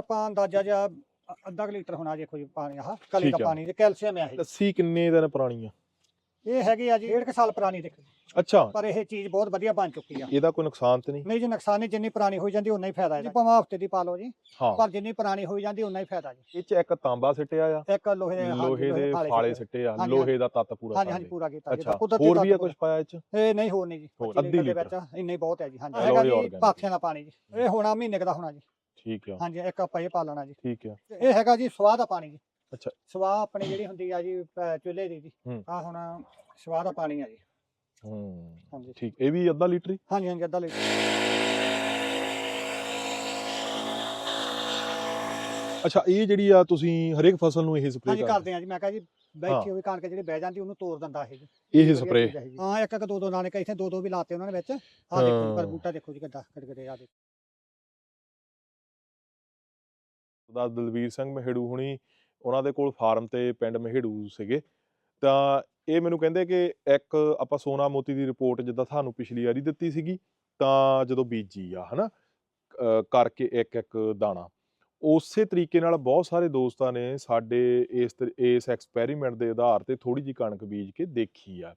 ਆਪਾਂ ਅੰਦਾਜ਼ਾ ਜਿਹਾ ਅ- ਅੱਧਾ ਕੁ ਲੀਟਰ ਹੋਣਾ ਦੇਖੋ ਜੀ ਪਾਣੀ ਆਹ ਕਲੀ ਦਾ ਠੀਕ ਆ। ਪਾਣੀ ਤੇ ਕੈਲਸ਼ੀਅਮ ਹੈ ਇਹ। ਲੱਸੀ ਕਿੰਨੇ ਦਿਨ ਪੁਰਾਣੀ ਆ ਇਹ ਹੈਗੀ ਆ ਜੀ ਡੇਢ ਕੁ ਸਾਲ ਪੁਰਾਣੀ ਦੇਖੋ ਅੱਛਾ। ਪਰ ਇਹ ਚੀਜ਼ ਬਹੁਤ ਵਧੀਆ ਬਣ ਚੁੱਕੀ ਆ। ਇਹਦਾ ਕੋਈ ਨੁਕਸਾਨ ਤੇ ਨਹੀਂ? ਨਹੀਂ ਜੀ ਨੁਕਸਾਨ ਨਹੀਂ ਜਿੰਨੀ ਪੁਰਾਣੀ ਹੋਈ ਜਾਂਦੀ ਉਨਾ ਹੀ ਫਾਇਦਾ ਹੈ ਭਾਵੇਂ ਹਫ਼ਤੇ ਦੀ ਪਾ ਲਓ ਜੀ। ਹਾਂ। ਪਰ ਜਿੰਨੀ ਪੁਰਾਣੀ ਹੋਈ ਜਾਂਦੀ ਉਨਾ ਹੀ ਫਾਇਦਾ ਜੀ। ਇਹ ਚ ਇੱਕ ਤਾਂਬਾ ਸਿੱਟਿਆ ਆ। ਇੱਕ ਲੋਹੇ ਦੇ ਹਾਂਜੀ, ਲੋਹੇ ਦੇ ਫਾਲੇ ਸਿੱਟੇ। ਆ। ਹਾਂਜੀ, ਲੋਹੇ ਦਾ ਤੱਤ ਪੂਰਾ ਹਾਂਜੀ ਹਾਂਜੀ। ਪੂਰਾ ਕੀਤਾ ਜੀ। ਅੱਛਾ। ਕੁਦਰਤੀ ਹੋਰ ਵੀ ਆ ਕੁਝ ਪਾਇਆ ਇਹ ਚ? ਇਹ ਨਹੀਂ ਹੋਰ ਨਹੀਂ ਜੀ। ਹੋਰ, 25 ਅੱਧੀ ਲੀਟਰ ਦੇ ਲੀਟਰ। ਵਿੱਚ। ਇੰਨਾ ਹੀ ਬਹੁਤ ਹੈ ਜੀ। ਹਾਂਜੀ। ਇਹ ਹੈਗਾ ਜੀ ਜੀ। ਪਾਥੀਆਂ ਦਾ ਪਾਣੀ ਜੀ। ਇਹ ਹੋਣਾ ਮਹੀਨੇ ਕੁ ਦਾ ਹੋਣਾ ਜੀ। ਠੀਕ ਆ। ਹਾਂਜੀ ਇੱਕ ਆਪਾਂ ਇਹ ਪਾ ਲੈਣਾ ਜੀ। ਠੀਕ ਆ। ਤੇ ਇਹ ਹੈਗਾ ਜੀ ਸਵਾਹ ਦਾ ਪਾਣੀ ਜੀ ਅੱਛਾ। ਸਵਾਹ ਆਪਣੀ ਜਿਹੜੀ ਹੁੰਦੀ ਆ ਜੀ ਅ, ਚੁੱਲ੍ਹੇ ਦੀ ਜੀ। ਹੂੰ। ਆ ਹੁਣ ਸਵਾਹ ਦਾ ਪਾਣੀ ਆ ਜੀ। ਹੂੰ। ਹਾਂਜੀ। ਠੀਕ ਇਹ ਵੀ ਅੱਧਾ ਲੀਟਰ ਹੀ? ਹਾਂਜੀ ਹਾਂਜੀ ਅੱਧਾ ਲੀਟਰ। ਅੱਛਾ ਇਹ ਜਿਹੜੀ ਆ ਤੁਸੀਂ ਹਰੇਕ ਫਸਲ ਨੂੰ ਇਹ ਸਪਰੇਅ ਹਾਂਜੀ ਕਰਦੇ ਕਰਦੇ ਆ ਜੀ। ਮੈਂ ਕਹਾਂ ਜੀ ਬੈਠੀ ਹੋਈ ਕਣਕ ਜਿਹੜੀ ਬਹਿ ਜਾਂਦੀ ਉਹਨੂੰ ਤੋੜ ਦਿੰਦਾ ਇਹ ਜੀ। ਇਹ ਵਧੀਆ ਸਪਰੇਅ ਚੀਜ਼ ਹੈ ਜੀ। ਹਾਂ ਇੱਕ ਇੱਕ ਦੋ ਦੋ ਦਾਣੇ ਇੱਥੇ ਦੋ ਦੋ ਵੀ ਲਾਤੇ ਉਹਨਾਂ ਨੇ ਵਿੱਚ। ਆ ਦੇਖੋ ਜੀ, ਪਰ ਹਾਂ। ਬੂਟਾ ਦੇਖੋ ਜੀ ਕਿੱਦਾਂ ਕਿੱਡੇ ਆ ਦੇਖੋ। ਦਾ ਦਲਵੀਰ ਸਿੰਘ ਮਹਿੜੂ ਹੁਣੀ ਉਹਨਾਂ ਦੇ ਕੋਲ ਫਾਰਮ ਤੇ ਪਿੰਡ ਮਹਿੜੂ ਸੀਗੇ। ਤਾਂ ਇਹ ਮੈਨੂੰ ਕਹਿੰਦੇ ਕਿ ਇੱਕ ਆਪਾਂ ਸੋਨਾ ਮੋਤੀ ਦੀ ਰਿਪੋਰਟ ਜਿੱਦਾਂ ਤੁਹਾਨੂੰ ਪਿਛਲੀ ਵਾਰੀ ਦਿੱਤੀ ਸੀਗੀ, ਤਾਂ ਜਦੋਂ ਬੀਜੀ ਆ, ਹਨਾ ਅਹ ਕਰਕੇ ਇੱਕ ਇੱਕ ਦਾਣਾ। ਉਸੇ ਤਰੀਕੇ ਨਾਲ ਬਹੁਤ ਸਾਰੇ ਦੋਸਤਾਂ ਨੇ ਸਾਡੇ ਇਸ ਤਰ- ਇਸ ਐਕਸਪੈਰੀਮੈਂਟ ਦੇ ਆਧਾਰ ਤੇ ਥੋੜੀ ਜੀ ਕਣਕ ਬੀਜ ਕੇ ਦੇਖੀ ਆ।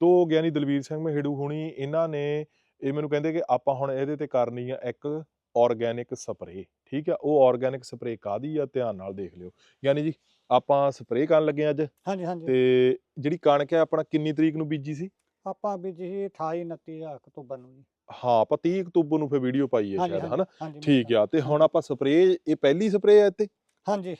ਤੋ ਗਿਆਨੀ ਦਲਵੀਰ ਸਿੰਘ ਮਹਿੜੂ ਹੁਣੀ, ਇਹਨਾਂ ਨੇ ਇਹ ਮੈਨੂੰ ਕਹਿੰਦੇ ਕਿ ਆਪਾਂ ਹੁਣ ਇਹਦੇ ਤੇ ਕਰਨੀ ਆ ਇੱਕ ਆਰਗੈਨਿਕ ਸਪਰੇ ਠੀਕ ਆ ਉਹ ਆਰਗੈਨਿਕ ਸਪਰੇ ਕਾਦੀ ਆ? ਧਿਆਨ ਨਾਲ ਦੇਖ ਲਿਓ। ਯਾਨੀ ਜੀ ਆਪਾਂ ਸਪਰੇ ਕਰਨ ਲੱਗੇ ਅੱਜ ਹਾਂਜੀ ਹਾਂਜੀ। ਤੇ ਜਿਹੜੀ ਕਣਕ ਹੈ ਆਪਣਾ ਕਿੰਨੀ ਤਰੀਕ ਨੂੰ ਬੀਜੀ ਸੀ? ਆਪਾਂ ਵੀ ਜੀ 28 29 ਅਕਤੂਬਰ ਨੂੰ ਜੀ। ਹਾਂ ਆਪਾਂ 30 ਅਕਤੂਬਰ ਨੂੰ ਫੇ ਵੀਡੀਓ ਪਾਈ ਹੈ ਸ਼ਾਇਦ ਹਨਾ? ਠੀਕ ਆ ਤੇ ਹੁਣ ਆਪਾਂ ਸਪਰੇ ਇਹ ਪਹਿਲੀ ਸਪਰੇ ਹੈ ਇੱਥੇ? ਹਾਂਜੀ।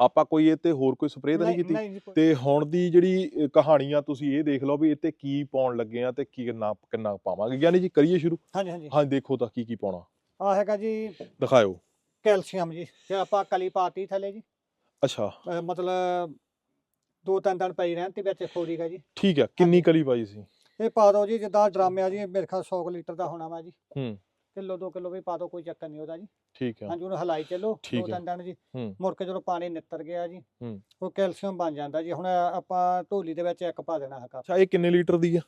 ਆਪਾਂ ਕੋਈ ਇਹ ਤੇ ਹੋਰ ਕੋਈ ਸਪਰੇ ਤਾਂ ਨਹੀਂ ਕੀਤੀ? ਤੇ ਹੁਣ ਦੀ ਜਿਹੜੀ ਕਹਾਣੀ ਆ ਤੁਸੀਂ ਇਹ ਦੇਖ ਲਓ ਵੀ ਇੱਥੇ ਕੀ ਪਾਉਣ ਲੱਗੇ ਆ ਤੇ ਕੀ ਕਿੰਨਾ ਕਿੰਨਾ ਪਾਵਾਂਗੇ। ਯਾਨੀ ਜੀ ਕਰੀਏ ਸ਼ੁਰੂ। ਹਾਂਜੀ ਹਾਂਜੀ। ਹਾਂ ਦੇਖੋ ਤਾਂ ਕੀ ਕੀ ਪਾਉਣਾ। ਆ ਹੈਗਾ ਜੀ ਦਿਖਾਓ ਕੈਲਸ਼ੀਅਮ ਜੀ ਤੇ ਆਪਾਂ ਕਲੀ ਪਾਤੀ ਥੱਲੇ ਜੀ। ਅੱਛਾ। ਅਹ ਮਤਲਬ ਦੋ ਤਿੰਨ ਦਿਨ ਪਈ ਰਹਿਣ ਤੇ ਵਿੱਚ ਖੋਰੀਗਾ ਜੀ। ਠੀਕ ਆ ਕਿੰਨੀ ਕਲੀ ਪਾਈ ਸੀ? ਇਹ ਪਾ ਦਿਓ ਜੀ ਜਿੱਦਾਂ ਡਰਾਮਿਆ ਜੀ ਮੇਰੇ ਖਿਆਲ 100 ਕੁ ਲੀਟਰ ਦਾ ਹੋਣਾ ਵਾ ਜੀ। ਹੂੰ। ਕਿਲੋ 2 ਕਿਲੋ ਵੀ ਪਾ ਦਿਓ ਕੋਈ ਚੱਕਰ ਨਹੀਂ ਉਹਦਾ ਜੀ। ਠੀਕ ਆ ਹਾਂਜੀ ਉਹਨੂੰ ਹਲਾਈ ਚੱਲੋ ਠੀਕ ਦੋ ਹੈ। ਤਿੰਨ ਦਿਨ ਜੀ। ਹੂੰ। ਮੁੜ ਕੇ ਜਦੋਂ ਪਾਣੀ ਨਿੱਤਰ ਗਿਆ ਜੀ ਹੂੰ। ਉਹ ਕੈਲਸ਼ੀਅਮ ਬਣ ਜਾਂਦਾ ਜੀ। ਹੁਣ ਆਪਾਂ ਢੋਲੀ ਦੇ ਵਿੱਚ ਇੱਕ ਪਾ ਦੇਣਾ ਹੈਗਾ। ਅੱਛਾ ਇਹ ਕਿੰਨੇ ਲੀਟਰ ਦੀ ਆ?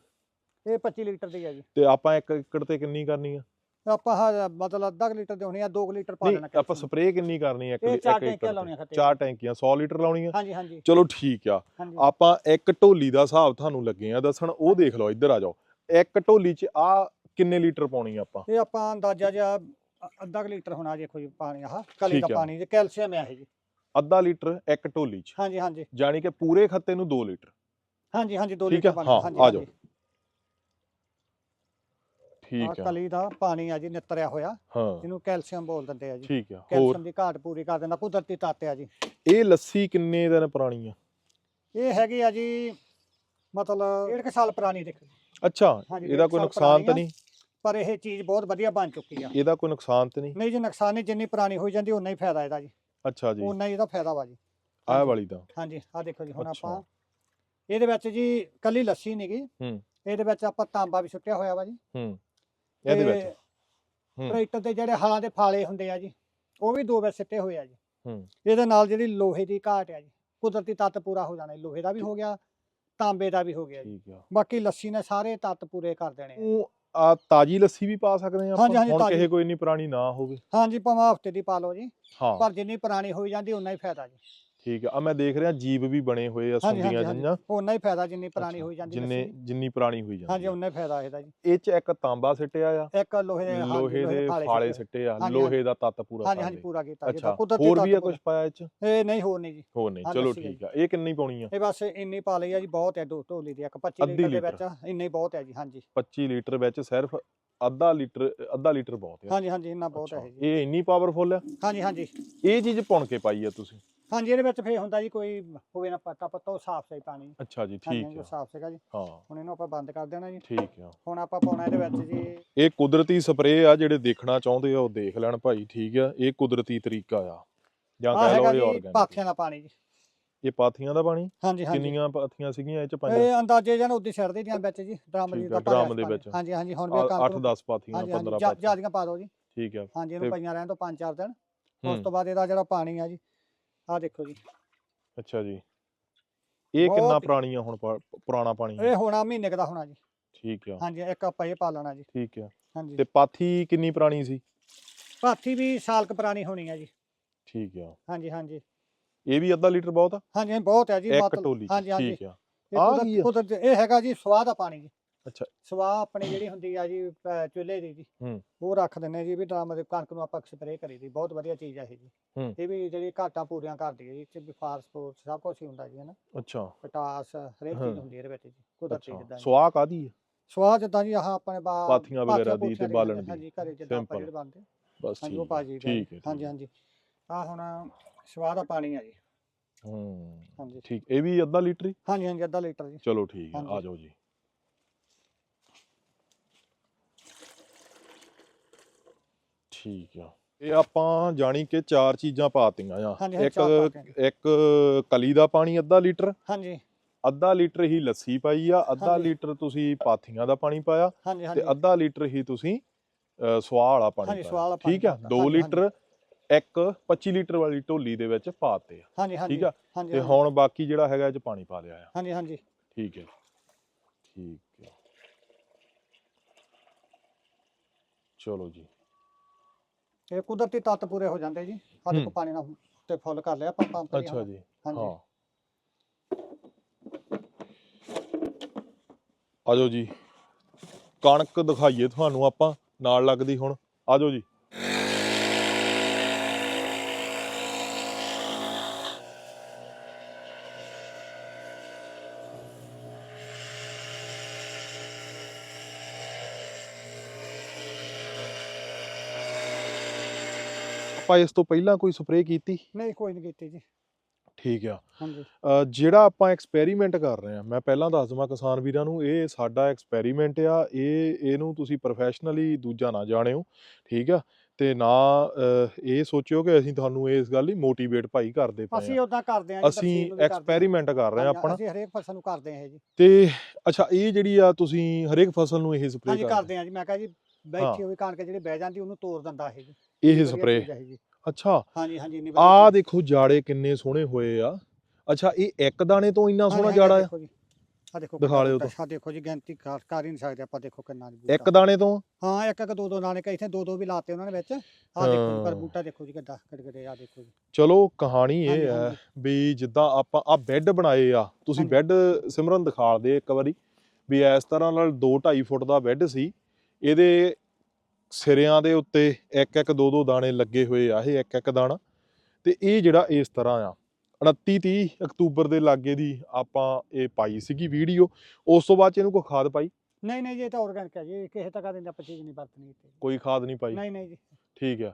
ਇਹ 25 ਲੀਟਰ ਦੀ ਹੈ ਜੀ। ਤੇ ਆਪਾਂ ਇੱਕ ਏਕੜ ਤੇ ਕਿੰਨੀ ਕਰਨੀ ਆ? ਆਪਾਂ ਹਾ ਮਤਲਬ ਅੱਧਾ ਕੁ ਲੀਟਰ ਦੇ ਹੋਣੀ ਆ 2 ਲੀਟਰ ਪਾ ਨਹੀਂ ਦੇਣਾ ਆਪਾਂ calcium। ਸਪਰੇਅ ਕਿੰਨੀ ਕਰਨੀ ਆ ਇੱਕ ਇਹ ਇੱਕ ਚਾਰ ਏਕੜ ਟੈਂਕੀਆਂ ਤੇ? ਲਾਉਣੀਆਂ ਖੱਤੇ ਚਾਰ ਟੈਂਕੀਆਂ 100 ਲੀਟਰ ਲਾਉਣੀਆਂ? ਹਾਂਜੀ ਹਾਂਜੀ। ਚਲੋ ਠੀਕ ਆ। ਹਾਂਜੀ। ਆਪਾਂ ਇੱਕ ਢੋਲੀ ਦਾ ਹਿਸਾਬ ਤੁਹਾਨੂੰ ਲੱਗੇ ਆ ਦੱਸਣ ਉਹ ਦੇਖ ਲਓ ਇੱਧਰ ਆ ਜਾਓ। ਇੱਕ ਢੋਲੀ 'ਚ ਆ ਕਿੰਨੇ ਲੀਟਰ ਪਾਉਣੀ ਆ ਆਪਾਂ? ਇਹ ਆਪਾਂ ਅੰਦਾਜ਼ਾ ਜਿਹਾ ਅ- ਅੱਧਾ ਕੁ ਲੀਟਰ ਹੋਣਾ ਦੇਖੋ ਜੀ ਪਾਣੀ ਆਹ ਕਲੀ ਦਾ ਠੀਕ ਆ। ਪਾਣੀ ਤੇ ਕੈਲਸ਼ੀਅਮ ਹੈ ਇਹ ਜੀ। ਅੱਧਾ ਲੀਟਰ ਇੱਕ ਢੋਲੀ 'ਚ। ਹਾਂਜੀ ਹਾਂਜੀ। ਜਾਣੀ ਕਿ ਪੂਰੇ ਖੱਤੇ ਨੂੰ 2 ਲੀਟਰ। ਹਾਂਜੀ ਹਾਂਜੀ 2 ਠੀਕ ਲੀਟਰ ਪਾਣੀ ਹਾਂ, ਹਾਂਜੀ ਆ ਜਾਓ। ਠੀਕ ਆ। ਕਲੀ ਦਾ ਪਾਣੀ ਆ ਜੀ ਨਿੱਤਰਿਆ ਹੋਇਆ। ਹਾਂ। ਇਹਨੂੰ ਕੈਲਸ਼ੀਅਮ ਬੋਲ ਦਿੰਦੇ ਆ ਜੀ। ਠੀਕ ਆ। ਹੋਰ? ਕੈਲਸ਼ੀਅਮ ਦੀ ਘਾਟ ਪੂਰੀ ਕਰ ਦਿੰਦਾ ਕੁਦਰਤੀ ਤੱਤ ਆ ਜੀ। ਇਹ ਲੱਸੀ ਕਿੰਨੇ ਦਿਨ ਪੁਰਾਣੀ ਆ? ਇਹ ਹੈਗੀ ਆ ਜੀ ਮਤਲਬ ਡੇਢ ਕੁ ਸਾਲ ਪੁਰਾਣੀ ਦੇਖ। ਅੱਛਾ ਹਾਂਜੀ, ਇਹਦਾ ਡੇਢ ਕੋਈ ਸਾਲ ਨੁਕਸਾਨ ਤਾਂ ਪੁਰਾਣੀ ਨਹੀਂ? ਪਰ ਇਹ ਚੀਜ਼ ਬਹੁਤ ਵਧੀਆ ਬਣ ਚੁੱਕੀ ਆ। ਇਹਦਾ ਕੋਈ ਨੁਕਸਾਨ ਤਾਂ ਨਹੀਂ? ਨਹੀਂ ਜੀ ਨੁਕਸਾਨ ਨਹੀਂ ਜਿੰਨੀ ਪੁਰਾਣੀ ਹੋਈ ਜਾਂਦੀ ਉਨਾ ਹੀ ਫਾਇਦਾ ਇਹਦਾ ਜੀ। ਅੱਛਾ ਜੀ। ਉਨਾ ਹੀ ਇਹਦਾ ਫਾਇਦਾ ਵਾ ਜੀ। ਆਹ। ਵਾਲੀ ਦਾ। ਹਾਂਜੀ ਆ ਦੇਖੋ ਜੀ ਹੁਣ ਅੱਛਾ। ਆਪਾਂ ਇਹਦੇ ਵਿੱਚ ਜੀ ਕੱਲੀ ਲੱਸੀ ਨਹੀਂਗੀ ਹੂੰ। ਇਹਦੇ ਵਿੱਚ ਆਪਾਂ ਤਾਂਬਾ ਵੀ ਸੁੱਟਿਆ ਹੋਇਆ ਵਾ ਜੀ। ਹੂੰ। ਇਹਦੇ ਵਿੱਚ ਤੇ ਹੂੰ। ਟਰੈਕਟਰ ਦੇ ਜਿਹੜੇ ਹਲਾਂ ਦੇ ਫਾਲੇ ਹੁੰਦੇ ਆ ਜੀ ਉਹ ਵੀ ਦੋ ਵਿੱਚ ਸਿੱਟੇ ਹੋਏ ਆ ਜੀ ਹੂੰ। ਇਹਦੇ ਨਾਲ ਜਿਹੜੀ ਲੋਹੇ ਦੀ ਘਾਟ ਆ ਜੀ ਕੁਦਰਤੀ ਤੱਤ ਪੂਰਾ ਹੋ ਜਾਣਾ ਜੀ। ਲੋਹੇ ਦਾ ਵੀ ਹੋ ਗਿਆ ਤਾਂਬੇ ਦਾ ਵੀ ਹੋ ਗਿਆ ਜੀ ਠੀਕ ਆ ਬਾਕੀ ਲੱਸੀ ਨੇ ਸਾਰੇ ਤੱਤ ਪੂਰੇ ਕਰ ਦੇਣੇ ਆ। ਉਹ ਆ ਤਾਜੀ ਲੱਸੀ ਵੀ ਪਾ ਸਕਦੇ ਆ ਹਾਂਜੀ, ਹਾਂਜੀ, ਹੁਣ ਤਾਜ਼ੀ। ਕਿਸੇ ਕੋਈ ਇੰਨੀ ਪੁਰਾਣੀ ਨਾ ਹੋਵੇ ਹਾਂਜੀ ਭਾਵੇਂ ਹਫ਼ਤੇ ਦੀ ਪਾ ਲਓ ਜੀ ਹਾਂ ਪਰ ਜਿੰਨੀ ਪੁਰਾਣੀ ਹੋਈ ਜਾਂਦੀ ਉਨਾ ਹੀ ਫਾਇਦਾ ਜੀ ਠੀਕ ਆ। ਆ ਮੈਂ ਦੇਖ ਰਿਹਾ ਜੀਬ ਵੀ ਬਣੇ ਹੋਏ ਆ ਹਾਂਜੀ, ਸੁੰਡੀਆਂ ਹਾਂਜੀ, ਜਿਹੀਆਂ ਉਨਾ ਹੀ ਫਾਇਦਾ ਜਿੰਨੀ ਪੁਰਾਣੀ ਅੱਛਾ, ਹੋਈ ਜਾਂਦੀ ਜਿੰਨੇ ਲੱਸੀ ਜਿੰਨੀ ਪੁਰਾਣੀ ਹੋਈ ਹਾਂਜੀ ਜਾਂਦੀ ਆ। ਉਨਾ ਹੀ ਫਾਇਦਾ ਇਹਦਾ ਜੀ। ਇਹ ਚ ਇੱਕ ਤਾਂਬਾ ਸਿੱਟਿਆ ਆ। ਇੱਕ ਲੋਹੇ ਦੇ ਹਾਂਜੀ, ਲੋਹੇ ਦੇ ਫਾਲੇ ਸਿੱਟੇ। ਆ। ਹਾਂਜੀ, ਲੋਹੇ ਦਾ ਤੱਤ ਪੂਰਾ ਹਾਂਜੀ ਹਾਂਜੀ ਪੂਰਾ ਕੀਤਾ ਜੀ। ਅੱਛਾ ਕੁਦਰਤੀ ਹੋਰ ਵੀ ਆ ਤੱਤ ਕੁਝ ਪਾਇਆ ਇਹ ਚ? ਪੂਰਾ। ਇਹ ਨਹੀਂ ਹੋਰ ਨਹੀਂ ਜੀ। ਹੋਰ ਨਹੀਂ ਚਲੋ ਆ ਠੀਕ ਆ। ਇਹ ਕਿੰਨੀ ਪਾਉਣੀ ਆ? ਇਹ ਬਸ ਇੰਨੀ ਪਾ ਲਈ ਆ ਜੀ ਬਹੁਤ ਹੈ ਦੋ ਢੋਲੀ ਦੀ ਇੱਕ 25 ਅੱਧੀ ਲੀਟਰ ਦੇ ਲੀਟਰ। ਵਿੱਚ। ਇੰਨੀ ਬਹੁਤ ਹੈ ਜੀ ਹਾਂਜੀ। 25 ਲੀਟਰ ਵਿੱਚ ਸਿਰਫ ਅੱਧਾ ਲੀਟਰ ਅੱਧਾ ਲੀਟਰ ਬਹੁਤ ਆ ਹਾਂਜੀ ਹਾਂਜੀ ਇੰਨਾ ਬਹੁਤ ਹੈ ਜੀ। ਇਹ ਇੰਨੀ ਪਾਵਰਫੁਲ ਆ? ਹਾਂਜੀ ਹਾਂਜੀ। ਇਹ ਚੀਜ਼ ਪੁਣ ਕੇ ਪਾਈ ਆ ਤੁਸੀਂ? ਹਾਂਜੀ ਇਹਦੇ ਵਿੱਚ ਫੇਰ ਹੁੰਦਾ ਜੀ ਕੋਈ ਹੋਵੇ ਨਾ ਪਤਾ ਪਤਾ ਉਹ ਸਾਫ਼ ਸਹੀ ਪਾਣੀ। ਅੱਛਾ ਜੀ ਹਾਂਜੀ ਠੀਕ ਉਹ ਆ। ਸਾਫ਼ ਸੀਗਾ ਜੀ। ਹਾਂ। ਹੁਣ ਇਹਨੂੰ ਆਪਾਂ ਬੰਦ ਕਰ ਦੇਣਾ ਜੀ। ਠੀਕ ਆ। ਹੁਣ ਆਪਾਂ ਪਾਉਣਾ ਇਹਦੇ ਵਿੱਚ ਜੀ। ਇਹ ਕੁਦਰਤੀ ਸਪਰੇਅ ਆ ਜਿਹੜੇ ਦੇਖਣਾ ਚਾਹੁੰਦੇ ਆ ਉਹ ਦੇਖ ਲੈਣ ਭਾਈ ਠੀਕ ਆ। ਇਹ ਕੁਦਰਤੀ ਤਰੀਕਾ ਆ। ਜਾਂ ਕਹਿ ਹੈਗਾ ਲਓ ਇਹ ਜੀ ਆਰਗੈਨਿਕ ਪਾਥੀਆਂ ਦਾ ਪਾਣੀ ਜੀ। ਇਹ ਪਾਥੀਆਂ ਦਾ ਪਾਣੀ? ਹਾਂਜੀ ਹਾਂਜੀ। ਕਿੰਨੀਆਂ ਪਾਥੀਆਂ ਸੀਗੀਆਂ ਇਹ ਚ? ਪੰਜ? ਇਹ ਅੰਦਾਜ਼ੇ ਜਨ ਉਦੀ ਛੱਡ ਦੀਆਂ ਵਿੱਚ ਜੀ ਡਰਮ ਜੀ ਠੀਕ ਦਾ ਆ, ਭਰਿਆ ਡਰਮ ਦੇ ਪਾਣੀ। ਵਿੱਚ। ਹਾਂਜੀ ਹਾਂਜੀ ਹੁਣ ਵੀ 8 10 ਪਾਥੀਆਂ ਹਾਂਜੀ 15 ਹਾਂਜੀ ਪਾਥੀਆਂ। ਜਿਆਦੀਆਂ ਪਾ ਦਿਓ ਜੀ। ਠੀਕ ਆ। ਹਾਂਜੀ ਇਹਨੂੰ ਤੇ- ਪਈਆਂ ਰਹਿਣ ਤੋਂ 5-4 ਦਿਨ। ਹੂੰ, ਉਸ ਤੋਂ ਬਾਅਦ ਇਹਦਾ ਜਿਹੜਾ ਪਾਣੀ ਆ ਜੀ ਆਹ ਦੇਖੋ ਜੀ। ਅੱਛਾ ਜੀ। ਇਹ ਬਹੁਤ ਕਿੰਨਾ ਹੀ- ਪੁਰਾਣੀ ਆ ਹੁਣ ਪਾ- ਪੁਰਾਣਾ ਪਾਣੀ ਆ? ਇਹ ਹੋਣਾ ਮਹੀਨੇ ਕੁ ਦਾ ਹੋਣਾ ਜੀ। ਠੀਕ ਆ। ਹਾਂਜੀ ਇੱਕ ਆਪਾਂ ਇਹ ਪਾ ਲੈਣਾ ਜੀ। ਠੀਕ ਆ। ਹਾਂਜੀ। ਤੇ ਪਾਥੀ ਕਿੰਨੀ ਪੁਰਾਣੀ ਸੀ? ਪਾਥੀ ਵੀ ਸਾਲ ਕੁ ਪੁਰਾਣੀ ਹੋਣੀ ਆ ਜੀ। ਠੀਕ ਆ। ਹਾਂਜੀ ਹਾਂਜੀ। ਇਹ ਵੀ ਅੱਧਾ ਲੀਟਰ ਬਹੁਤ ਆ? ਹਾਂਜੀ ਬਹੁਤ ਹੈ ਜੀ ਇੱਕ ਟੋਲੀ ਹਾਂਜੀ ਹਾਂਜੀ। ਠੀਕ ਆ। ਇਹ ਆਹ ਕੁਦਰਤ- ਕੀ ਆ? ਕੁਦਰਤ ਇਹ ਹੈਗਾ ਜੀ ਸਵਾਹ ਦਾ ਪਾਣੀ ਜੀ। ਅੱਛਾ। ਸਵਾਹ ਆਪਣੀ ਜਿਹੜੀ ਹੁੰਦੀ ਆ ਜੀ ਅਹ ਚੁੱਲ੍ਹੇ ਦੀ ਜੀ ਹੂੰ। ਉਹ ਰੱਖ ਦਿੰਦੇ ਜੀ ਵੀ ਡਰਮ ਦੇ ਕਣਕ ਨੂੰ ਆਪਾਂ ਸਪਰੇਅ ਕਰੀ ਦੀ ਬਹੁਤ ਵਧੀਆ ਚੀਜ਼ ਆ ਇਹ ਜੀ। ਹੂੰ। ਇਹ ਵੀ ਜਿਹੜੀ ਘਾਟਾਂ ਪੂਰੀਆਂ ਕਰਦੀ ਹੈ ਜੀ ਤੇ ਵੀ ਫਾਸਫੋਰਸ ਸਭ ਕੁਝ ਹੀ ਹੁੰਦਾ ਜੀ ਹਨਾ। ਅੱਛਾ। ਪਟਾਸ ਹਰੇਕ ਹਾਂ। ਚੀਜ਼ ਹੁੰਦੀ ਹੈ ਇਹਦੇ ਵਿੱਚ ਜੀ ਕੁਦਰਤੀ ਅੱਛਾ। ਜਿੱਦਾਂ ਜੀ। ਕਾਦੀ ਆ? ਸਵਾਹ ਜਿੱਦਾਂ ਜੀ ਆਹ ਆਪਣੇ ਬਾ ਪਾਥੀਆਂ ਵਗੈਰਾ ਦੀ ਤੇ ਬਾਲਣ ਦੀ। ਹਾਂਜੀ ਘਰੇ ਜਿੱਦਾਂ ਆਪਾਂ Simple। ਜਿਹੜੇ ਬਣਦੇ ਬਸ ਹਾਂਜੀ ਠੀਕ ਉਹ ਠੀਕ ਹੈ ਹਾਂਜੀ ਹਾਂਜੀ। ਆ ਹੁਣ ਸਵਾਹ ਦਾ ਪਾਣੀ ਆ ਜੀ। ਹੂੰ ਹਾਂਜੀ। ਠੀਕ। ਇਹ ਵੀ ਅੱਧਾ ਲੀਟਰ ਹੀ? ਹਾਂਜੀ ਹਾਂਜੀ ਅੱਧਾ ਲੀਟਰ ਜੀ। ਚਲੋ ਠੀਕ ਹਾਂਜੀ। ਆ ਜਾਓ ਜੀ। ਠੀਕ ਆ। ਇਹ ਆਪਾਂ ਜਾਣੀ ਕਿ ਚਾਰ ਚੀਜ਼ਾਂ ਪਾਤੀਆਂ ਆ। ਹਾਂਜੀ, ਹਾਂਜੀ, ਇੱਕ ਚਾਰ। ਇੱਕ ਕਲੀ ਦਾ ਪਾਣੀ ਅੱਧਾ ਲੀਟਰ। ਹਾਂਜੀ। ਅੱਧਾ ਲੀਟਰ ਹੀ ਲੱਸੀ ਪਾਈ ਆ। ਅੱਧਾ ਹਾਂਜੀ। ਲੀਟਰ ਤੁਸੀਂ ਪਾਥੀਆਂ ਦਾ ਪਾਣੀ ਪਾਇਆ ਹਾਂਜੀ ਹਾਂਜੀ। ਤੇ ਅੱਧਾ ਲੀਟਰ ਹੀ ਤੁਸੀਂ ਅ, ਸਵਾਹ ਵਾਲਾ ਪਾਣੀ ਹਾਂਜੀ, ਪਾਇਆ। ਸਵਾਹ ਵਾਲਾ ਪਾਣੀ ਠੀਕ ਆ? ਪਾਤਾ। 2 ਹਾਂਜੀ, ਲੀਟਰ ਇੱਕ 25 ਲੀਟਰ ਵਾਲੀ ਢੋਲੀ ਦੇ ਵਿੱਚ ਪਾਤੇ ਆ। ਹਾਂਜੀ ਹਾਂਜੀ। ਠੀਕ ਆ? ਹਾਂਜੀ ਤੇ ਹੁਣ ਬਾਕੀ ਜਿਹੜਾ ਹੈਗਾ ਇਹ ਚ ਪਾਣੀ ਪਾ ਲਿਆ ਆ। ਹਾਂਜੀ ਹਾਂਜੀ। ਠੀਕ ਹੈ ਠੀਕ ਹੈ ਚਲੋ ਜੀ। ਇਹ ਕੁਦਰਤੀ ਤੱਤ ਪੂਰੇ ਹੋ ਜਾਂਦੇ ਜੀ। ਦੇਖੋ ਹੂੰ। ਪਾਣੀ ਨਾਲ ਤੇ ਫੁੱਲ ਕਰ ਲਿਆ ਆਪਾਂ ਪੰਪ ਅੱਛਾ ਜੀ ਹਾਂਜੀ। ਹਾਂ। ਆਜੋ ਜੀ। ਕਣਕ ਦਿਖਾਈਏ ਤੁਹਾਨੂੰ ਆਪਾਂ ਨਾਲ ਲੱਗਦੀ ਹੁਣ। ਆਜੋ ਜੀ। ਆਪਾਂ ਇਸ ਤੋਂ ਪਹਿਲਾਂ ਕੋਈ ਸਪਰੇਅ ਕੀਤੀ? ਨਹੀਂ ਕੋਈ ਨਹੀਂ ਕੀਤੀ ਜੀ। ਠੀਕ ਆ। ਹਾਂਜੀ। ਅ, ਜਿਹੜਾ ਆਪਾਂ ਐਕਸਪੈਰੀਮੈਂਟ ਕਰ ਰਹੇ ਆ ਮੈਂ ਪਹਿਲਾਂ ਦੱਸ ਦਵਾਂ ਕਿਸਾਨ ਵੀਰਾਂ ਨੂੰ ਇਹ ਸਾਡਾ ਐਕਸਪੈਰੀਮੈਂਟ ਆ ਇਹ ਇਹਨੂੰ ਤੁਸੀਂ ਪ੍ਰੋਫੈਸ਼ਨਲੀ ਦੂਜਾ ਨਾ ਜਾਣਿਓ ਠੀਕ ਆ? ਤੇ ਨਾ ਅ, ਇਹ ਸੋਚਿਓ ਕਿ ਅਸੀਂ ਤੁਹਾਨੂੰ ਇਸ ਗੱਲ ਲਈ ਮੋਟੀਵੇਟ ਭਾਈ ਕਰਦੇ ਪਏ ਅਸੀਂ ਆ। ਉਦਾਂ ਕਰਦੇ ਆਂ ਜੀ ਅਸੀਂ ਵੀ ਕਰਦੇ ਹਾਂ। ਐਕਸਪੈਰੀਮੈਂਟ ਕਰ ਰਹੇ ਆ ਹਾਂਜੀ, ਆਪਣਾ। ਅਸੀਂ ਹਰੇਕ ਫਸਲ ਨੂੰ ਕਰਦੇ ਆਂ ਇਹ ਜੀ। ਤੇ ਅੱਛਾ ਇਹ ਜਿਹੜੀ ਆ ਤੁਸੀਂ ਹਰੇਕ ਫਸਲ ਨੂੰ ਇਹ ਸਪਰੇਅ ਹਾਂਜੀ ਕਰਦੇ ਕਰਦੇ ਆਂ ਜੀ ਮੈਂ ਕਹਾਂ ਜੀ ਬੈਠੀ ਹੋਈ ਕਣਕ ਜਿਹੜੀ ਬਹਿ ਜਾਂਦੀ ਉਹਨੂੰ ਤੋੜ ਦਿੰਦਾ ਇਹ ਜੀ। ਇਹ ਵਧੀਆ ਜੀ ਅੱਛਾ ਹਾਂਜੀ ਹਾਂਜੀ ਇੰਨੀ ਆਹ ਚੀਜ਼। ਦੇਖੋ ਜਾੜੇ ਕਿੰਨੇ ਸੋਹਣੇ ਹੋਏ ਆ ਅੱਛਾ ਇਹ ਇੱਕ ਦਾਣੇ ਤੋਂ ਇੰਨਾ ਸੋਹਣਾ ਜਾੜਾ ਆ ਦੇਖੋ ਜੀ ਆ ਦੇਖੋ ਦਿਖਾ ਲਿਓ ਤਾਂ। ਆ ਦੇਖੋ ਜੀ ਗਿਣਤੀ ਕਰ ਕਰ ਹੀ ਨਹੀਂ ਸਕਦੇ ਆਪਾਂ ਦੇਖੋ ਕਿੰਨਾ ਜੀ ਇੱਕ। ਦਾਣੇ ਤੋਂ ਹਾਂ ਇੱਕ ਇੱਕ ਦੋ ਦੋ ਦਾਣੇ ਕਈ ਇੱਥੇ ਦੋ ਦੋ ਵੀ ਲਾਤੇ ਉਹਨਾਂ ਨੇ ਵਿੱਚ ਆ ਦੇਖੋ ਜੀ, ਪਰ ਹਾਂ। ਬੂਟਾ ਦੇਖੋ ਜੀ ਕਿੱਦਾਂ ਕਿੱਡੇ ਆ ਦੇਖੋ ਜੀ ਚਲੋ ਕਹਾਣੀ ਇਹ ਹਾਂਜੀ, ਹੈ ਹਾਂਜੀ। ਵੀ ਜਿੱਦਾਂ ਆਪਾਂ ਆ ਬੈੱਡ ਬਣਾਏ ਆ ਤੁਸੀਂ ਹਾਂਜੀ। ਬੈੱਡ ਸਿਮਰਨ ਦਿਖਾ ਦੇ ਇੱਕ ਵਾਰੀ ਵੀ ਇਸ ਤਰ੍ਹਾਂ ਨਾਲ 2.5 ਫੁੱਟ ਦਾ ਬੈੱਡ ਸੀ ਇਹਦੇ ਸਿਰਿਆਂ ਦੇ ਉੱਤੇ ਇੱਕ ਇੱਕ ਦੋ ਦੋ ਦਾਣੇ ਲੱਗੇ ਹੋਏ ਆ ਇਹ ਇੱਕ ਇੱਕ ਦਾਣਾ। ਤੇ ਇਹ ਜਿਹੜਾ ਇਸ ਤਰ੍ਹਾਂ ਆ 29 30 ਅਕਤੂਬਰ ਦੇ ਲਾਗੇ ਦੀ ਆਪਾਂ ਇਹ ਪਾਈ ਸੀਗੀ ਵੀਡੀਓ। ਉਸ ਤੋਂ ਬਾਅਦ ਚ ਇਹਨੂੰ ਕੋਈ ਖਾਦ ਪਾਈ? ਨਹੀਂ ਨਹੀਂ ਜੀ ਇਹ ਤਾਂ ਆਰਗੈਨਿਕ ਹੈ ਜੀ ਕਿਸੇ ਤੱਕ ਦਿੰਦੇ ਆਪਾਂ ਚੀਜ਼ ਨਹੀਂ ਵਰਤਣੀ ਕੋਈ ਖਾਦ ਨਹੀਂ ਪਾਈ? ਨਹੀਂ ਨਹੀਂ ਜੀ। ਠੀਕ ਆ।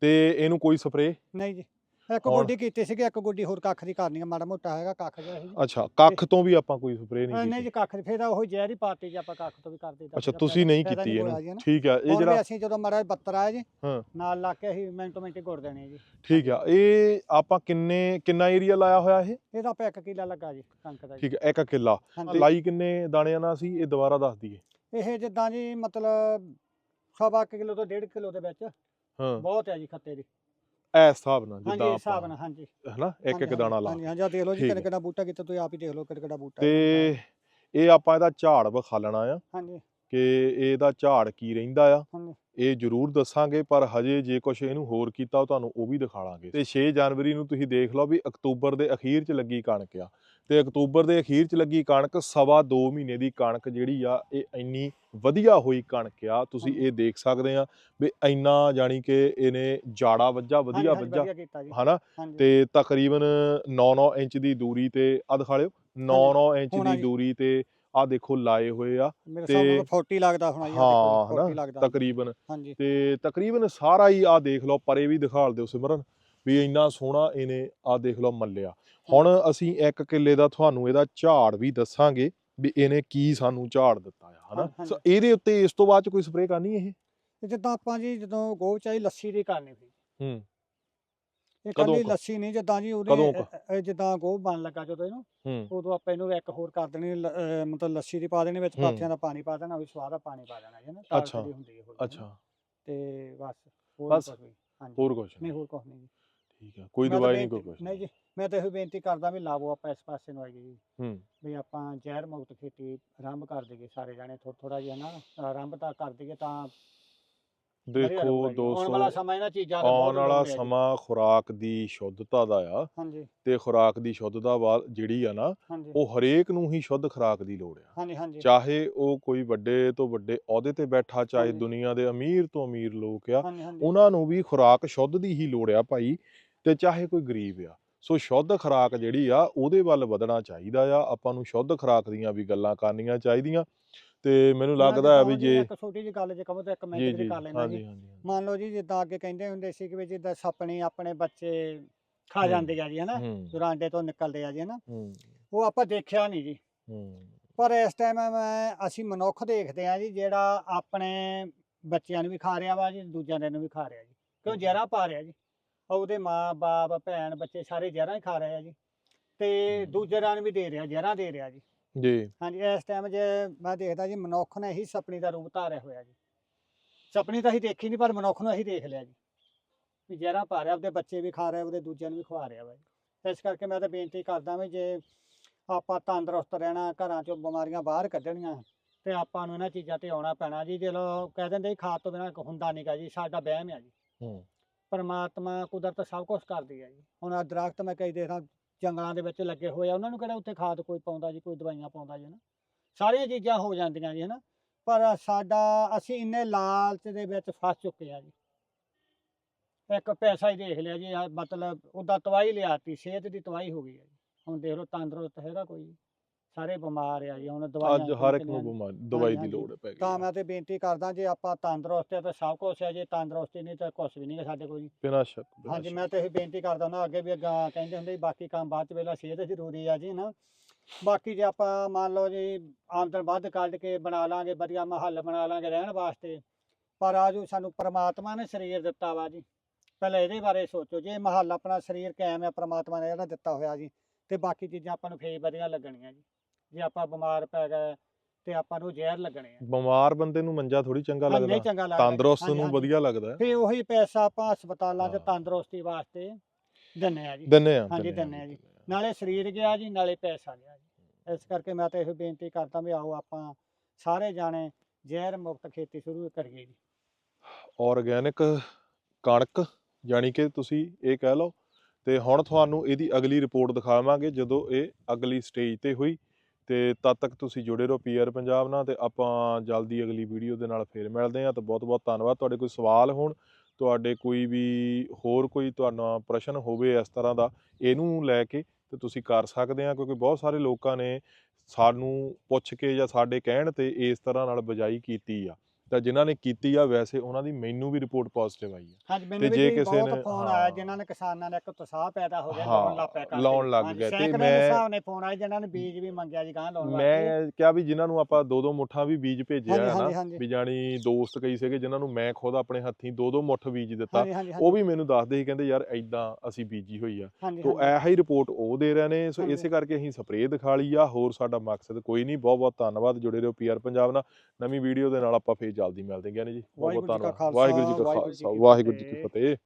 ਤੇ ਇਹਨੂੰ ਕੋਈ ਸਪਰੇਅ? ਨਹੀਂ ਜੀ। ਇੱਕ ਗੋਡੀ ਕੀਤੀ ਸੀਗੀ ਇੱਕ ਗੋਡੀ ਹੋਰ ਕੱਖ ਦੀ ਕਰਨੀ ਆ ਮਾੜਾ ਮੋਟਾ ਹੈਗਾ ਕੱਖ ਜਿਹਾ ਸੀ ਅੱਛਾ ਕੱਖ ਤੋਂ ਵੀ ਆਪਾਂ ਕੋਈ ਸਪਰੇਅ ਨਹੀਂ ਨਹੀਂ ਕੀਤੀ? ਜੀ ਕੱਖ ਫੇਰ ਉਹ ਜ਼ਹਿਰ ਹੀ ਪਾਤੀ ਜੀ ਆਪਾਂ ਕੱਖ ਤੋਂ ਵੀ ਕਰਦੇ ਤਾਂ ਅੱਛਾ ਤੁਸੀਂ ਨਹੀਂ ਕੀਤੀ ਇਹਨੂੰ। ਠੀਕ ਆ ਇਹ ਜਿਹੜਾ ਅਸੀਂ ਜਦੋਂ ਮਾੜਾ ਬੱਤਰ ਆਇਆ ਜੀ ਹਾਂ। ਨਾਲ ਲਾ ਕੇ ਅਸੀਂ ਮਿੰਟੋ ਮਿੰਟ ਗੁੜ ਦੇਣੇ ਆ ਜੀ। ਠੀਕ ਆ ਇਹ ਆਪਾਂ ਕਿੰਨੇ ਕਿੰਨਾ ਏਰੀਆ ਲਾਇਆ ਹੋਇਆ ਇਹ? ਇਹਦਾ ਆਪਾਂ ਇੱਕ ਕਿੱਲਾ ਲੱਗਾ ਜੀ ਕਣਕ ਦਾ ਠੀਕ ਕਿੱਲਾ। ਹਾਂਜੀ। ਲਾਈ ਕਿੰਨੇ ਦਾਣਿਆਂ ਨਾਲ ਸੀ ਇਹ ਦੁਬਾਰਾ ਦੱਸ ਦਈਏ। ਇਹ ਜਿੱਦਾਂ ਜੀ ਮਤਲਬ ਸਵਾ ਕਿਲੋ ਤੋਂ ਡੇਢ ਕਿਲੋ ਦੇ ਵਿੱਚ। ਹਾਂ। ਬਹੁਤ ਹੈ ਜੀ ਖੱਤੇ ਦੀ। ਐ ਹਿਸਾਬ ਨਾਲ ਹਾਂਜੀ ਜਿੱਦਾਂ ਇਸ ਹਿਸਾਬ ਆਪਾਂ ਨਾਲ ਹਾਂਜੀ ਹਨਾ ਇੱਕ ਹਾਂਜੀ, ਇੱਕ ਦਾਣਾ ਲਾ ਹਾਂਜੀ ਹਾਂਜੀ ਆਹ ਦੇਖ ਲਓ ਜੀ ਠੀਕ। ਕਿਹੜਾ ਬੂਟਾ ਕੀਤਾ ਤੁਸੀਂ ਆਪ ਹੀ ਦੇਖ ਲਓ ਕਿਹੜਾ ਕਿਹੜਾ ਬੂਟਾ ਤੇ। ਇਹ ਆਪਾਂ ਇਹਦਾ ਝਾੜ ਵਿਖਾ ਲੈਣਾ ਆ ਹਾਂਜੀ ਕਿ ਇਹਦਾ ਝਾੜ ਕੀ ਰਹਿੰਦਾ ਆ ਇਹ ਜ਼ਰੂਰ ਦੱਸਾਂਗੇ ਪਰ ਹਜੇ ਜੇ ਕੁਝ ਇਹਨੂੰ ਹੋਰ ਕੀਤਾ ਤੁਹਾਨੂੰ ਉਹ ਵੀ ਦਿਖਾ ਲਾਂਗੇ। ਤੇ 6 ਜਨਵਰੀ ਨੂੰ ਤੁਸੀਂ ਦੇਖ ਲਓ ਵੀ ਅਕਤੂਬਰ ਦੇ ਅਖੀਰ 'ਚ ਲੱਗੀ ਕਣਕ ਆ। ਤੇ ਅਕਤੂਬਰ ਦੇ ਅਖੀਰ 'ਚ ਲੱਗੀ ਕਣਕ ਸਵਾ 2 ਮਹੀਨੇ ਦੀ ਕਣਕ ਜਿਹੜੀ ਆ ਇਹ ਇੰਨੀ ਵਧੀਆ ਹੋਈ ਕਣਕ ਆ ਤੁਸੀਂ। ਇਹ ਦੇਖ ਸਕਦੇ ਆ ਵੀ ਇੰਨਾ ਜਾਣੀ ਕਿ ਇਹਨੇ ਜਾੜਾ ਵੱਜਾ ਵਧੀਆ ਵੱਜਾ ਹਨਾ? ਤੇ ਤਕਰੀਬਨ 9-9 ਇੰਚ ਦੀ ਦੂਰੀ ਤੇ ਆ ਦਿਖਾ ਲਿਓ 9-9 ਇੰਚ ਦੀ। ਦੂਰੀ ਤੇ ਆ ਦੇਖੋ ਲਾਏ ਹੋਏ ਆ ਮੇਰੇ ਨਾਲ 40 ਲੱਗਦਾ ਹੋਣਾ ਜੀ, 40 ਹਨਾ ਲੱਗਦਾ। ਤਕਰੀਬਨ। ਤੇ ਤਕਰੀਬਨ ਸਾਰਾ ਹੀ ਆ ਦੇਖ ਲਓ ਪਰੇ ਵੀ ਦਿਖਾਲ ਦਿਓ ਸਿਮਰਨ ਵੀ ਇੰਨਾ ਸੋਹਣਾ ਇਹਨੇ ਆ ਦੇਖ ਲਓ ਮੱਲਿਆ। ਹੁਣ ਅਸੀਂ ਇੱਕ ਕਿੱਲੇ ਦਾ ਤੁਹਾਨੂੰ ਇਹਦਾ ਝਾੜ ਵੀ ਦੱਸਾਂਗੇ ਵੀ ਇਹਨੇ ਕੀ ਸਾਨੂੰ ਝਾੜ ਦਿੱਤਾ ਆ ਹਨਾ। ਸੋ ਇਹਦੇ ਉੱਤੇ ਇਸ ਤੋਂ ਬਾਅਦ ਚ ਕੋਈ ਸਪਰੇਅ ਕਰਨੀ ਇਹ? ਜਿੱਦਾਂ ਆਪਾਂ ਜੀ ਜਦੋਂ ਗੋਹ ਚਾਹੀ ਲੱਸੀ ਦੀ ਕਰਨੀ ਸੀ ਹੂੰ। ਇਹ ਕਦੋਂ ਕੱਲੀ ਕ- ਲੱਸੀ ਨਹੀਂ ਜਿੱਦਾਂ ਜੀ ਕਦੋਂ ਕ? ਅ- ਜਿੱਦਾਂ ਗੋਹ ਬਣ ਲੱਗਾ ਜਦੋਂ ਇਹਨੂੰ ਹੂੰ। ਉਦੋਂ ਆਪਾਂ ਇਹਨੂੰ ਇੱਕ ਹੋਰ ਕਰ ਦੇਣੀ ਲ- ਮਤਲਬ ਲੱਸੀ ਦੀ ਪਾ ਦੇਣੀ ਵਿੱਚ ਹੂੰ। ਪਾਥੀਆਂ ਦਾ ਪਾਣੀ ਪਾ ਦੇਣਾ ਉਹ ਸਵਾਦ ਦਾ ਪਾਣੀ ਪਾ ਦੇਣਾ ਜੀ ਨਾ ਤਾਕਤ ਅੱਛਾ, ਦੀ ਹੁੰਦੀ ਹੈ ਉਹ ਅੱਛਾ। ਤੇ ਬਸ ਹੋਰ ਬਸ? ਹਾਂਜੀ। ਹੋਰ ਕੁਝ ਨਹੀਂ ਹੋਰ ਕੁਛ ਨਹੀਂ ਜੀ। ਠੀਕ ਆ। ਕੋਈ ਮੈਂ ਤਾਂ ਦਵਾਈ ਨਹੀਂ ਕੋਈ ਬੇਨਤੀ- ਕੁਝ ਨਹੀਂ ਜੀ ਮੈਂ ਤਾਂ ਇਹ ਬੇਨਤੀ ਕਰਦਾ ਵੀ ਲਾਵੋ ਆਪਾਂ ਇਸ ਪਾਸੇ ਨੂੰ ਆਈਏ ਜੀ। ਹੂੰ। ਵੀ ਆਪਾਂ ਜ਼ਹਿਰ ਮੁਕਤ ਖੇਤੀ ਆਰੰਭ ਕਰ ਦਈਏ ਸਾਰੇ ਜਾਣੇ ਥੋੜਾ ਥੋੜਾ ਜਿਹਾ ਨਾ ਆਰੰਭ ਤਾਂ ਕਰ ਦਈਏ ਤਾਂ ਦੇਖੋ ਜੀ। ਆਉਣ ਵਾਲਾ ਦੋਸਤੋ ਸਮਾਂ ਇਹਨਾਂ ਚੀਜ਼ਾਂ ਦਾ ਆਉਣ ਵਾਲਾ। ਸਮਾਂ ਖੁਰਾਕ ਦੀ ਸ਼ੁੱਧਤਾ ਦਾ ਆ। ਹਾਂਜੀ। ਤੇ ਖੁਰਾਕ ਦੀ ਸ਼ੁੱਧਤਾ ਜਿਹੜੀ ਆ ਨਾ ਉਹ ਹਰੇਕ ਨੂੰ ਹੀ ਸ਼ੁੱਧ ਖੁਰਾਕ ਦੀ ਲੋੜ ਆ। ਹਾਂਜੀ ਹਾਂਜੀ। ਚਾਹੇ ਉਹ ਕੋਈ ਵੱਡੇ ਤੋਂ ਵੱਡੇ ਅਹੁਦੇ ਤੇ ਬੈਠਾ ਚਾਹੇ। ਦੁਨੀਆ ਦੇ ਅਮੀਰ ਤੋਂ ਅਮੀਰ ਲੋਕ ਆ ਉਹਨਾਂ ਨੂੰ ਵੀ ਖੁਰਾਕ ਸ਼ੁੱਧ ਦੀ ਹੀ ਲੋੜ ਆ ਭਾਈ ਤੇ ਚਾਹੇ ਕੋਈ ਗਰੀਬ ਆ। ਸੋ ਸ਼ੁੱਧ ਖੁਰਾਕ ਜਿਹੜੀ ਆ ਉਹਦੇ ਵੱਲ ਵਧਣਾ ਚਾਹੀਦਾ ਆ। ਆਪਾਂ ਨੂੰ ਸ਼ੁੱਧ ਖੁਰਾਕ ਦੀਆਂ ਵੀ ਗੱਲਾਂ ਕਰਨੀਆਂ ਚਾਹੀਦੀਆਂ। ਤੇ ਮੈਨੂੰ ਲੱਗਦਾ ਹੈ ਵੀ ਜੇ ਇੱਕ ਛੋਟੀ ਜਿਹੀ ਗੱਲ ਜੇ ਕਹੋ ਤਾਂ ਇੱਕ ਮਿੰਟ ਦੀ ਕਰ ਹਾਂਜੀ ਜੀ। ਮੰਨ ਲਓ ਜੀ ਜਿੱਦਾਂ ਅੱਗੇ ਕਹਿੰਦੇ ਹੁੰਦੇ ਸੀ ਕਿ ਵੀ ਜਿੱਦਾਂ ਸਪਨੇ ਆਪਣੇ ਬੱਚੇ ਖਾ। ਜਾਂਦੇ ਆ ਜੀ ਹਨਾ? ਦੁਰਾਂਡੇ ਤੋਂ ਨਿਕਲਦੇ ਆ ਜੀ ਹਨਾ? ਉਹ ਆਪਾਂ ਦੇਖਿਆ ਨਹੀਂ ਜੀ। ਪਰ ਇਸ ਟਾਈਮ ਮੈਂ ਅਸੀਂ ਮਨੁੱਖ ਦੇਖਦੇ ਆ ਜੀ ਜਿਹੜਾ ਆਪਣੇ ਬੱਚਿਆਂ ਨੂੰ ਵੀ ਖਾ ਰਿਹਾ ਵਾ ਜੀ ਦੂਜਿਆਂ ਦੇ ਨੂੰ ਵੀ ਖਾ ਰਿਹਾ ਜੀ। ਕਿਉਂ। ਜ਼ਹਿਰਾਂ ਪਾ ਰਿਹਾ ਜੀ? ਉਹਦੇ ਮਾਂ ਬਾਪ ਭੈਣ ਬੱਚੇ ਸਾਰੇ ਜ਼ਹਿਰਾਂ ਹੀ ਖਾ ਰਹੇ ਆ ਜੀ। ਤੇ। ਦੂਜਿਆਂ ਨੂੰ ਵੀ ਦੇ ਰਿਹਾ ਜ਼ਹਿਰਾਂ ਦੇ ਰਿਹਾ ਜੀ। ਜੀ। ਹਾਂਜੀ ਇਸ ਟਾਈਮ ਜੇ ਮੈਂ ਦੇਖਦਾ ਜੀ ਮਨੁੱਖ ਨੇ ਹੀ ਸਪਨੀ ਦਾ ਰੂਪ ਧਾਰਿਆ ਹੋਇਆ ਜੀ। ਸਪਨੀ ਤਾਂ ਅਸੀਂ ਦੇਖੀ ਨਹੀਂ ਪਰ ਮਨੁੱਖ ਨੂੰ ਅਸੀਂ ਦੇਖ ਲਿਆ ਜੀ। ਵੀ ਜ਼ਹਿਰਾਂ ਪਾ ਰਿਹਾ ਉਹਦੇ ਬੱਚੇ ਵੀ ਖਾ ਰਿਹਾ ਉਹਦੇ ਦੂਜਿਆਂ ਨੂੰ ਵੀ ਖਵਾ ਰਿਹਾ ਵਾ ਜੀ। ਇਸ ਕਰਕੇ ਮੈਂ ਤਾਂ ਬੇਨਤੀ ਕਰਦਾ ਵੀ ਜੇ ਆਪਾਂ ਤੰਦਰੁਸਤ ਰਹਿਣਾ ਘਰਾਂ ਚੋਂ ਬਿਮਾਰੀਆਂ ਬਾਹਰ ਕੱਢਣੀਆਂ ਤੇ ਆਪਾਂ ਨੂੰ ਇਹਨਾਂ ਚੀਜ਼ਾਂ ਤੇ ਆਉਣਾ ਪੈਣਾ ਜੀ। ਜਦੋਂ ਕਹਿ ਦਿੰਦੇ ਖਾਦ ਤੋਂ ਬਿਨਾਂ ਹੁੰਦਾ ਨਹੀਂਗਾ ਜੀ ਸਾਡਾ ਵਹਿਮ ਆ ਜੀ। ਹੂੰ। ਪਰਮਾਤਮਾ ਕੁਦਰਤ ਸਭ ਕੁਝ ਕਰਦੀ ਹੈ ਜੀ। ਹੁਣ ਆਹ ਦਰਖਤ ਮੈਂ ਕਈ ਦੇਖਦਾ ਜੰਗਲਾਂ ਦੇ ਵਿੱਚ ਲੱਗੇ ਹੋਏ ਆ, ਉਹਨਾਂ ਨੂੰ ਕਿਹੜਾ ਉੱਥੇ ਖਾਦ ਕੋਈ ਪਾਉਂਦਾ ਜੀ, ਕੋਈ ਦਵਾਈਆਂ ਪਾਉਂਦਾ ਜੀ ਨਾ ਸਾਰੀਆਂ ਚੀਜ਼ਾਂ ਹੋ ਜਾਂਦੀਆਂ ਜੀ, ਹਨਾ? ਪਰ ਸਾਡਾ, ਅਸੀਂ ਇੰਨੇ ਲਾਲਚ ਦੇ ਵਿੱਚ ਫਸ ਚੁੱਕੇ ਆ ਜੀ। ਇੱਕ ਪੈਸਾ ਹੀ ਦੇਖ ਲਿਆ ਜੀ ਮਤਲਬ ਉਹਦਾ ਤਵਾਈ ਲਿਆਤੀ, ਸਿਹਤ ਦੀ ਤਵਾਈ ਹੋ ਗਈ ਹੈ ਜੀ। ਹੁਣ ਦੇਖ ਲਓ ਤੰਦਰੁਸਤ ਹੈਗਾ ਕੋਈ। ਸਾਰੇ ਬਿਮਾਰ ਆ ਜੀ ਹੁਣ ਦਵਾਈਆਂ ਅੱਜ ਹਰ ਇੱਕ ਨੂੰ। ਬਿਮਾਰੀ ਦਵਾਈ ਦੀ। ਲੋੜ ਪੈ ਗਈ ਤਾਂ ਆ। ਮੈਂ ਤੇ ਬੇਨਤੀ ਕਰਦਾ ਜੇ ਆਪਾਂ ਤੰਦਰੁਸਤ ਹੈ ਤਾਂ ਸਭ ਕੁਝ ਹੈ ਜੇ ਤੰਦਰੁਸਤੀ ਨਹੀਂ ਤਾਂ ਕੁਝ ਵੀ ਨਹੀਂ ਸਾਡੇ ਕੋਲ ਜੀ ਬਿਨਾਂ ਸ਼ੱਕ ਹਾਂਜੀ। ਮੈਂ ਤਾਂ ਇਹ ਬੇਨਤੀ ਕਰਦਾ ਨਾ ਅੱਗੇ ਵੀ ਅੱਗਾ ਕਹਿੰਦੇ ਹੁੰਦੇ ਬਾਕੀ ਕੰਮ ਬਾਅਦ ਚ ਵੇਲਾ ਸਿਹਤ ਜ਼ਰੂਰੀ ਆ ਜੀ ਨਾ ਬਾਕੀ ਜੇ ਆਪਾਂ ਮੰਨ ਲਓ ਜੀ ਆਮਦਨ ਵੱਧ ਕੱਢ ਕੇ ਬਣਾ ਲਾਂਗੇ ਵਧੀਆ ਮਹੱਲ ਬਣਾ ਲਾਂਗੇ ਰਹਿਣ ਵਾਸਤੇ ਪਰ ਆ ਜੋ ਸਾਨੂੰ ਪ੍ਰਮਾਤਮਾ ਨੇ ਸਰੀਰ ਦਿੱਤਾ ਵਾ ਜੀ ਪਹਿਲਾਂ ਇਹਦੇ ਬਾਰੇ ਸੋਚੋ ਜੇ ਮਹੱਲ ਆਪਣਾ ਸਰੀਰ ਕਾਇਮ ਹੈ ਪ੍ਰਮਾਤਮਾ ਨੇ ਜਿਹੜਾ ਦਿੱਤਾ ਹੋਇਆ ਜੀ ਤੇ ਬਾਕੀ ਚੀਜ਼ਾਂ ਆਪਾਂ ਨੂੰ ਫੇਰ ਵਧੀਆ ਲੱਗਣੀਆਂ ਜੀ ਜੇ ਆਪਾਂ ਬਿਮਾਰ ਪੈ ਗਏ ਤੇ ਆਪਾਂ ਨੂੰ ਜ਼ਹਿਰ ਲੱਗਣੇ ਆ ਬਿਮਾਰ ਬੰਦੇ ਨੂੰ ਮੰਜਾ ਥੋੜੀ ਚੰਗਾ ਹਾਂ, ਨਹੀਂ ਲੱਗਦਾ ਚੰਗਾ ਲੱਗਦਾ। ਤੰਦਰੁਸਤ ਹਾਂਜੀ, ਨੂੰ ਹਾਂਜੀ। ਵਧੀਆ ਲੱਗਦਾ ਹੈ ਫੇ ਉਹੀ ਪੈਸਾ ਆਪਾਂ ਹਸਪਤਾਲਾਂ 'ਚ ਹਾਂ। ਤੰਦਰੁਸਤੀ ਵਾਸਤੇ ਦਿੰਨੇ ਆ ਜੀ ਦਿੰਨੇ ਆ ਹਾਂਜੀ, ਦਿੰਨੇ ਆ ਜੀ। ਨਾਲੇ ਸਰੀਰ ਗਿਆ ਜੀ ਨਾਲੇ ਪੈਸਾ ਗਿਆ ਜੀ ਇਸ ਕਰਕੇ ਮੈਂ ਤਾਂ ਇਹ ਬੇਨਤੀ ਕਰਦਾ ਵੀ ਆਓ ਆਪਾਂ ਸਾਰੇ ਜਾਣੇ ਜ਼ਹਿਰ ਮੁਕਤ ਖੇਤੀ ਸ਼ੁਰੂ ਕਰੀਏ ਜੀ ਆਰਗੈਨਿਕ ਕਣਕ ਯਾਨੀ ਕਿ ਤੁਸੀਂ ਇਹ ਕਹਿ ਲਓ ਤੇ ਹੁਣ ਤੁਹਾਨੂੰ ਇਹਦੀ ਅਗਲੀ ਰਿਪੋਰਟ ਦਿਖਾਵਾਂਗੇ ਜਦੋਂ ਇਹ ਅਗਲੀ ਸਟੇਜ ਤੇ ਹੋਈ ਤੇ ਤਦ ਤੱਕ ਤੁਸੀਂ ਜੁੜੇ ਰਹੋ ਪੀਆਰ ਪੰਜਾਬ ਨਾਲ ਤੇ ਆਪਾਂ ਜਲਦੀ ਅਗਲੀ ਵੀਡੀਓ ਦੇ ਨਾਲ ਫੇਰ ਮਿਲਦੇ ਹਾਂ। ਤਾਂ ਬਹੁਤ ਬਹੁਤ ਧੰਨਵਾਦ। ਤੁਹਾਡੇ ਕੋਈ ਸਵਾਲ ਹੋਣ, ਤੁਹਾਡੇ ਕੋਈ ਵੀ ਹੋਰ ਕੋਈ ਤੁਹਾਨੂੰ ਪ੍ਰਸ਼ਨ ਹੋਵੇ ਇਸ ਤਰ੍ਹਾਂ ਦਾ, ਇਹਨੂੰ ਲੈ ਕੇ ਤੇ ਤੁਸੀਂ ਕਰ ਸਕਦੇ ਆ ਕਿਉਂਕਿ ਬਹੁਤ ਸਾਰੇ ਲੋਕਾਂ ਨੇ ਸਾਨੂੰ ਪੁੱਛ ਕੇ ਜਾਂ ਸਾਡੇ ਕਹਿਣ ਤੇ ਇਸ ਤਰ੍ਹਾਂ ਨਾਲ ਬਜਾਈ ਕੀਤੀ ਆ। ਤਾਂ ਜਿਨ੍ਹਾਂ ਨੇ ਕੀਤੀ ਆ ਵੈਸੇ ਉਹਨਾਂ ਦੀ ਮੈਨੂੰ ਵੀ ਰਿਪੋਰਟ ਪੋਜ਼ਿਟਿਵ ਆਈ ਆ ਹਾਂਜੀ ਮੈਨੂੰ ਵੀ ਜੇ ਜੀ ਕਿਸੇ ਬਹੁਤ ਨੇ- ਫੋਨ ਆਇਆ। ਜਿਨ੍ਹਾਂ ਨੇ ਕਿਸਾਨਾਂ ਨੇ ਇੱਕ ਉਤਸ਼ਾਹ ਪੈਦਾ ਹੋ ਗਿਆ ਲਾਉਣ ਲੱਗ ਪਿਆ। ਲਾਉਣ ਲੱਗ ਗਏ ਤੇ ਦੇ ਮੈਂ- ਹਿਸਾਬ ਨੇ ਫੋਨ ਆਏ ਜਿਨ੍ਹਾਂ ਨੇ ਬੀਜ ਵੀ ਮੰਗਿਆ ਜੀ ਗਾਂ ਲਾਉਣ ਵਾਸਤੇ ਮੈਂ ਕਿਹਾ ਵੀ ਜਿਨ੍ਹਾਂ ਨੂੰ ਆਪਾਂ ਦੋ ਦੋ ਮੁੱਠਾਂ ਵੀ ਬੀਜ ਭੇਜਿਆ ਹਾਂਜੀ, ਹੈ ਹਾਂਜੀ, ਨਾ ਹਾਂਜੀ। ਵੀ ਜਾਣੀ ਦੋਸਤ ਕਈ ਸੀਗੇ ਜਿਨ੍ਹਾਂ ਨੂੰ ਮੈਂ ਖੁਦ ਆਪਣੇ ਹੱਥੀਂ ਦੋ ਦੋ ਮੁੱਠ ਬੀਜ ਦਿੱਤਾ ਉਹ ਵੀ ਮੈਨੂੰ ਦੱਸਦੇ ਸੀ ਕਹਿੰਦੇ ਯਾਰ ਐਦਾਂ ਅਸੀਂ ਬੀਜੀ ਹੋਈ ਆ ਤੋ ਹਾਂਜੀ। ਇਹੋ ਹੀ ਰਿਪੋਰਟ ਉਹ ਦੇ ਰਹੇ ਨੇ ਸੋ। ਇਸੇ ਕਰਕੇ ਅਸੀਂ ਸਪਰੇਅ ਦਿਖਾ ਲਈ ਆ ਹੋਰ ਸਾਡਾ ਮਕਸਦ ਕੋਈ ਨਹੀਂ ਬਹੁਤ ਬਹੁਤ ਧੰਨਵਾਦ ਜੁੜੇ ਰਹੋ ਪੀਆਰ ਪੰਜਾਬ ਨਾਲ ਨਵੀਂ ਵੀਡੀਓ ਦੇ ਨਾਲ ਆਪਾਂ ਫੇਰ ਜਲਦੀ ਮਿਲਦੇ ਹਾਂ ਨੇ ਜੀ। ਬਹੁਤ ਬਹੁਤ ਵਾਹਿਗੁਰੂ ਜੀ ਕਾ ਧੰਨਵਾਦ। ਵਾਹਿਗੁਰੂ ਜੀ ਕਾ ਖਾਲਸਾ ਵਾਹਿਗੁਰੂ ਜੀ ਕੀ। ਫਤਿਹ।